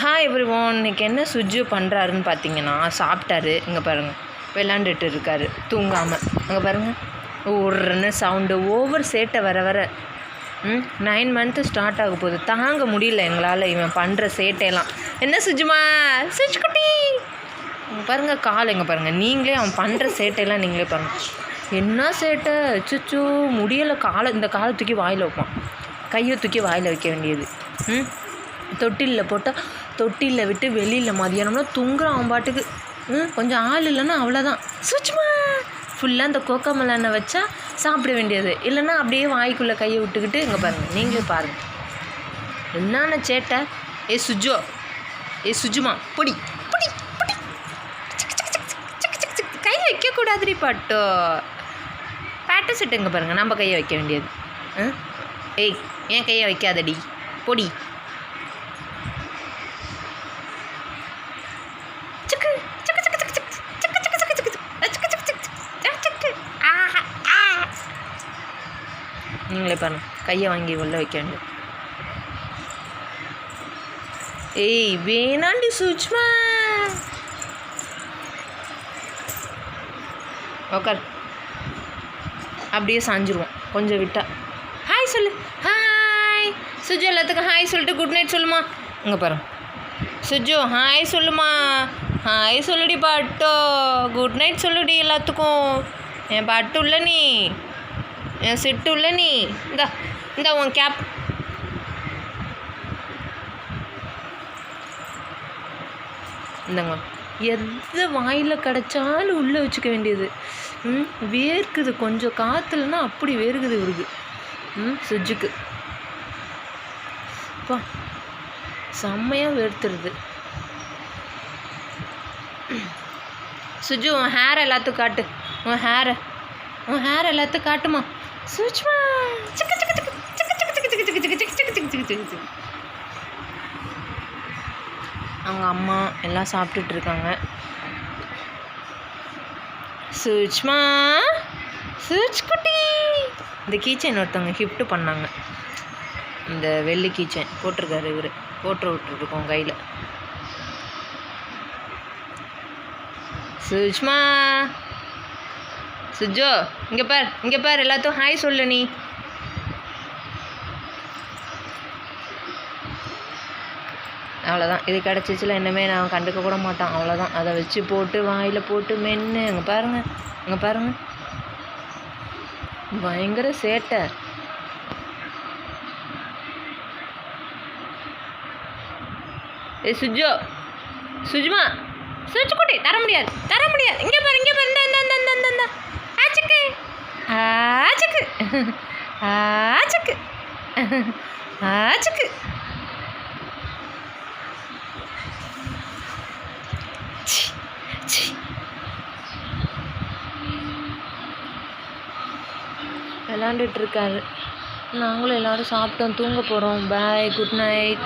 Hi every one இன்னைக்கு என்ன சுஜு பண்ணுறாருன்னு பார்த்தீங்கன்னா சாப்பிட்டாரு. இங்கே பாருங்கள் விளாண்டுட்டு இருக்காரு. தூங்காமல் அங்கே பாருங்கள் ஒருன்னு சவுண்டு ஓவர் சேட்டை வர வர. ம் நைன் மந்த்து ஸ்டார்ட் ஆக போகுது. தாங்க முடியல எங்களால் இவன் பண்ணுற சேட்டையெல்லாம். என்ன சுஜுமா? சுஜ் குட்டி! இங்க பாருங்க கால் எங்கே பாருங்கள் நீங்களே அவன் பண்ணுற சேட்டையெல்லாம் நீங்களே பாருங்கள் என்ன சேட்டை? சுச்சு முடியலை. காலை இந்த காலை தூக்கி வாயில் வைப்பான். கையை தூக்கி வாயில் வைக்க வேண்டியது. ம் தொட்டிலில் போட்டால் தொட்டிலில் விட்டு வெளியில் மதியானம்னா தூங்குறான் அவன் பாட்டுக்கு. ம் கொஞ்சம் ஆள் இல்லைன்னா அவ்வளோதான் சுச்சுமா! ஃபுல்லாக அந்த கோக்கமலானை வச்சா சாப்பிட வேண்டியது. இல்லைன்னா அப்படியே வாய்க்குள்ளே கையை விட்டுக்கிட்டு இங்கே பாருங்கள் நீங்களே பாருங்கள் என்னென்ன சேட்டை? ஏ சுஜோ. ஏ சுஜுமா பொடி பொடி பொடி. கை வைக்கக்கூடாதுடி பாட்டோ. பேட்டை செட்டு இங்கே பாருங்கள் நம்ம கையை வைக்க வேண்டியது. ம்? ஏய் ஏன் கையை வைக்காதடி? பொடி. நீங்களே பாருங்க. கையை வாங்கி உள்ள வைக்க வேண்டும். ஏய் வேணாண்டி சுச்மா உக்கார். அப்படியே சாஞ்சிருவோம். கொஞ்சம் விட்டா. ஹாய் சொல்லு. ஹாய் சுஜு எல்லாத்துக்கும் ஹாய் சொல்லிட்டு குட் நைட் சொல்லுமா. இங்கே பாரு. சுஜு ஹாய் சொல்லுமா. ஹாய் சொல்லுடி பாட்டோ. குட் நைட் சொல்லுடி எல்லாத்துக்கும். என் பாட்டு உள்ள நீ. சிட்டு இல்லை நீ இந்தா இந்தா உன் கேப் இந்தாங்க. எது வாயில் கிடச்சாலும் உள்ளே வச்சுக்க வேண்டியது. ம் வேர்க்குது. கொஞ்சம் காற்றுலனா அப்படி வேர்க்குது இவருக்கு. ம் சுஜுக்கு அப்பா செம்மையாக வேர்த்துருது. சுஜு உன் ஹேர் எல்லாத்துக்கும் காட்டு. உன் ஹேரை உன் ஹேர் எல்லாத்துக்கும் காட்டுமா? சுஷ்மா சிக்கு சிக்கு சிக்கு சிக்கு சிக்கு சிக்கு சிக்கு சிக்கு சிக்கு சிக்கு சிக்கு சிக்கு சிக்கு சிக்கு அவங்க அம்மா எல்லாம் சாப்பிட்டுட்டு இருக்காங்க சுஷ்மா சுச் குட்டி இந்த கீச்சைன் ஒருத்தவங்க கிஃப்ட் பண்ணாங்க இந்த வெள்ளி கீச்சைன் போட்டிருக்காரு இவர் போட்டு விட்டுருக்கோம் கையில் சுஷ்மா சுஜோ இங்கே பார் இங்கே பார் எல்லாத்தையும் ஹாய் சொல்லு நீ. அவ்வளோதான் இது கிடச்சிச்சுல இன்னுமே நான் கண்டுக்க கூட மாட்டான். அவ்வளோதான் அதை வச்சு போட்டு வாயில் போட்டு மென்று அங்கே பாருங்கள் அங்கே பாருங்கள் பயங்கர சேட்டை. ஏ சுஜோ. சுஜுமா. சுஜ் குட்டி தர முடியாது. தர முடியாது. இங்கே பாரு இங்கே பாரு இந்த இந்த இந்த இந்த இந்த ஆச்சுக்கு ஆச்சுக்கு. ஆச்சுக்கு. ஆச்சுக்கு. சி, விளாண்டுட்டு இருக்காரு நாங்களும் எல்லாரும் சாப்பிட்டோம். தூங்க போகிறோம் பாய் குட் நைட்